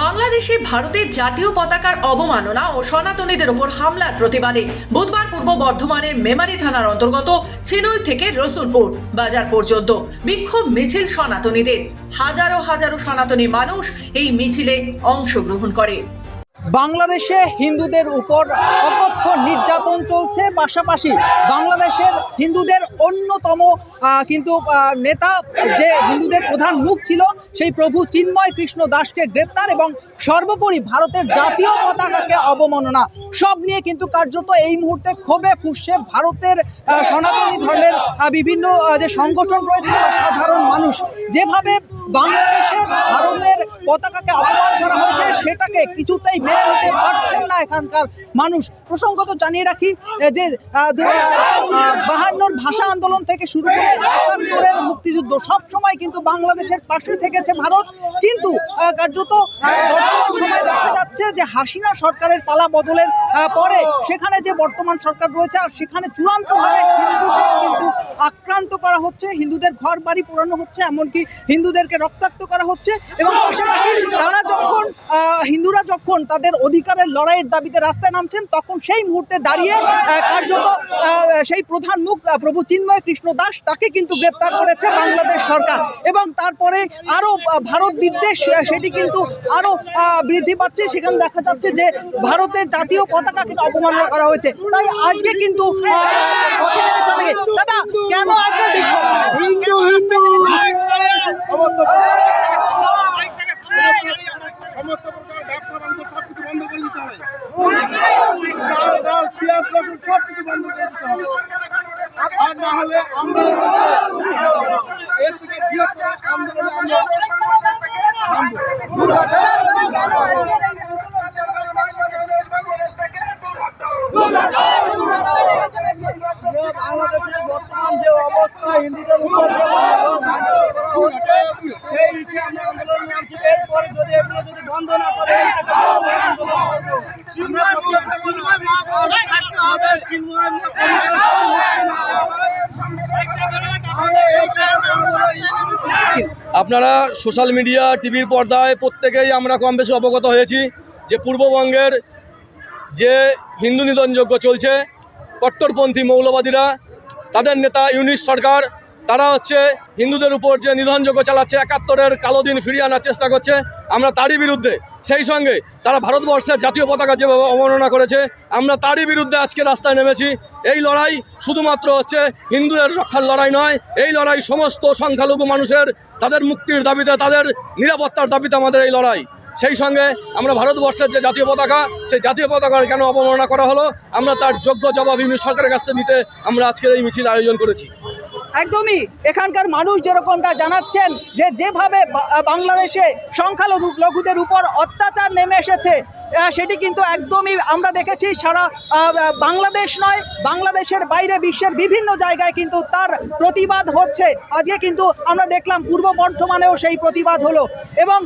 বাংলাদেশে ভারতের জাতীয় পতাকার অবমাননা ও সনাতনীদের উপর হামলার প্রতিবাদে বুধবার পূর্ব বর্ধমানের মেমারি থানার অন্তর্গত ছিনুই থেকে রসুলপুর বাজার পর্যন্ত বিক্ষোভ মিছিল সনাতনীদের। হাজারো হাজারো সনাতনী মানুষ এই মিছিলে অংশগ্রহণ করে। বাংলাদেশে হিন্দুদের উপর অকথ্য নির্যাতন চলছে। পাশাপাশি বাংলাদেশের হিন্দুদের অন্যতম কিন্তু নেতা যে হিন্দুদের প্রধান মুখ ছিল, সেই প্রভু চিন্ময় কৃষ্ণ দাসকে গ্রেপ্তার এবং সর্বোপরি ভারতের জাতীয় পতাকাকে অবমাননা। সব নিয়ে কিন্তু কার্যত এই মুহূর্তে ক্ষোভে ফুসছে ভারতের সনাতনী ধর্মের বিভিন্ন যে সংগঠন রয়েছে সাধারণ মানুষ। যেভাবে বাংলাদেশে ভারতের পতাকাকে সেটাকে কিছুতেই মেনে নিতে পারছেন না এখানকার মানুষ। প্রসঙ্গত জানিয়ে রাখি যে বাহান্নর ভাষা আন্দোলন থেকে শুরু করে একাত্তরের মুক্তিযুদ্ধ সব সময় কিন্তু বাংলাদেশের পাশে থেকেছে ভারত। কিন্তু কার্যত বর্তমান সময় দেখা যাচ্ছে যে হাসিনা সরকারের পালা বদলের পরে সেখানে যে বর্তমান সরকার রয়েছে আর সেখানে চূড়ান্তভাবে হিন্দুদের কিন্তু আক্রান্ত করা হচ্ছে, হিন্দুদের ঘর বাড়ি পোড়ানো হচ্ছে, এমনকি হিন্দুদেরকে রক্তাক্ত করা হচ্ছে এবং পাশাপাশি তারা যখন হিন্দুরা যখন তাদের অধিকারের লড়াইয়ের দাবিতে রাস্তায় নামছেন, তখন সেই মুহূর্তে দাঁড়িয়ে কার্যত সেই প্রধান মুখ প্রভু চিন্ময় কৃষ্ণ দাস তাকে কিন্তু গ্রেপ্তার করেছে বাংলাদেশ সরকার এবং তারপরে আরও ভারত বিদ্বেষ সেটি কিন্তু আরও বৃদ্ধি পাচ্ছে। সেখানে দেখা যাচ্ছে যে ভারতের জাতীয় পতাকাকে অপমাননা করা হয়েছে। তাই আজকে কিন্তু পথে। দাদা কেন আজকে হিন্দু হিন্দু। সমস্ত সমস্ত প্রকার ব্যবসা বাণিজ্য সব কিছু বন্ধ করে দিতে হবে। চাল ডাল পেঁয়াজ রসুন বন্ধ করে দিতে হবে। আর না হলে আমরা এর থেকে বৃহত্তর আন্দোলনে আমরা নামবো। বাংলাদেশের বর্তমান যে অবস্থা হিন্দুদের উপর যে অত্যাচার করা হচ্ছে, সেই আমরা আন্দোলন নামছি। এরপরে যদি এগুলো যদি বন্ধ না করে আপনারা সোশ্যাল মিডিয়া টিভির পর্দায় প্রত্যেকেই আমরা কম বেশি অবগত হয়েছি যে পূর্ববঙ্গের যে হিন্দু নিধনযজ্ঞ চলছে কট্টরপন্থী মৌলবাদীরা, তাদের নেতা ইউনিশ সরকার, তারা হচ্ছে হিন্দুদের উপর যে নিধনযোগ্য চালাচ্ছে, একাত্তরের কালো দিন ফিরিয়ে আনার চেষ্টা করছে, আমরা তারই বিরুদ্ধে, সেই সঙ্গে তারা ভারতবর্ষের জাতীয় পতাকা যেভাবে অবমাননা করেছে, আমরা তারই বিরুদ্ধে আজকে রাস্তায় নেমেছি। এই লড়াই শুধুমাত্র হচ্ছে হিন্দুদের রক্ষার লড়াই নয়, এই লড়াই সমস্ত সংখ্যালঘু মানুষের, তাদের মুক্তির দাবিতে, তাদের নিরাপত্তার দাবিতে আমাদের এই লড়াই। সেই সঙ্গে আমরা ভারতবর্ষের যে জাতীয় পতাকা, সেই জাতীয় পতাকার কেন অবমাননা করা হলো? আমরা তার যোগ্য জবাব ইউনি সরকারের কাছ থেকে নিতে আমরা আজকের এই মিছিল আয়োজন করেছি। একদমই এখানকার মানুষ যেরকমটা জানাচ্ছেন যে যেভাবে বাংলাদেশে সংখ্যালঘু লঘুদের উপর অত্যাচার নেমে এসেছে সেটি কিন্তু একদমই আমরা দেখেছি সারা বাংলাদেশ নয়, বাংলাদেশের বাইরে বিশ্বের বিভিন্ন জায়গায় কিন্তু তার প্রতিবাদ হচ্ছে। আজকে কিন্তু আমরা দেখলাম পূর্ব বর্ধমানেও সেই প্রতিবাদ হলো এবং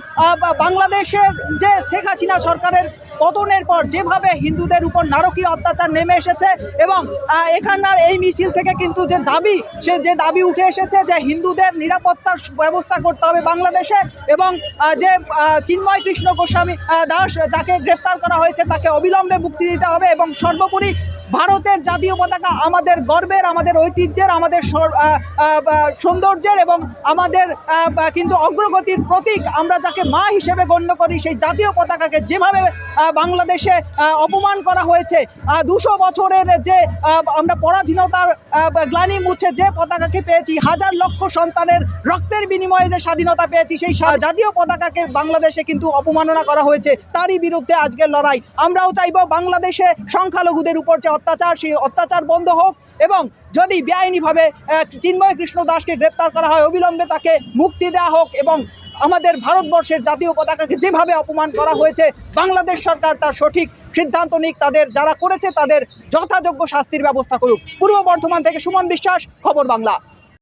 বাংলাদেশের যে শেখ হাসিনা সরকারের পতনের পর যেভাবে হিন্দুদের উপর নারকীয় অত্যাচার নেমে এসেছে এবং এখানকার এই মিছিল থেকে কিন্তু যে দাবি, সে যে দাবি উঠে এসেছে যে হিন্দুদের নিরাপত্তার ব্যবস্থা করতে হবে বাংলাদেশে এবং যে চিন্ময় কৃষ্ণ গোস্বামী দাস যাকে গ্রেপ্তার করা হয়েছে তাকে অবিলম্বে মুক্তি দিতে হবে এবং সর্বোপরি ভারতের জাতীয় পতাকা আমাদের গর্বের, আমাদের ঐতিহ্যের, আমাদের সৌন্দর্যের এবং আমাদের কিন্তু অগ্রগতির প্রতীক। আমরা যাকে মা হিসেবে গণ্য করি, সেই জাতীয় পতাকাকে যেভাবে বাংলাদেশে অপমান করা হয়েছে দুশো বছরের যে আমরা পরাধীনতার গ্লানি মুছে যে পতাকাকে পেয়েছি, হাজার লক্ষ সন্তানের রক্তের বিনিময়ে যে স্বাধীনতা পেয়েছি, সেই জাতীয় পতাকাকে বাংলাদেশে কিন্তু অপমাননা করা হয়েছে। তারই বিরুদ্ধে আজকের লড়াই। আমরাও চাইব বাংলাদেশে সংখ্যালঘুদের উপর যে অত্যাচার, সেই অত্যাচার বন্ধ হোক এবং যদি বেআইনিভাবে চিন্ময় কৃষ্ণ দাসকে গ্রেপ্তার করা হয়, অবিলম্বে তাকে মুক্তি দেওয়া হোক এবং আমাদের ভারতবর্ষের জাতীয় পতাকাকে যেভাবে অপমান করা হয়েছে, বাংলাদেশ সরকার তার সঠিক সিদ্ধান্ত নিক, তাদের যারা করেছে তাদের যথাযোগ্য শাস্তির ব্যবস্থা করুক। পূর্ব বর্ধমান থেকে সুমন বিশ্বাস, খবর বাংলা।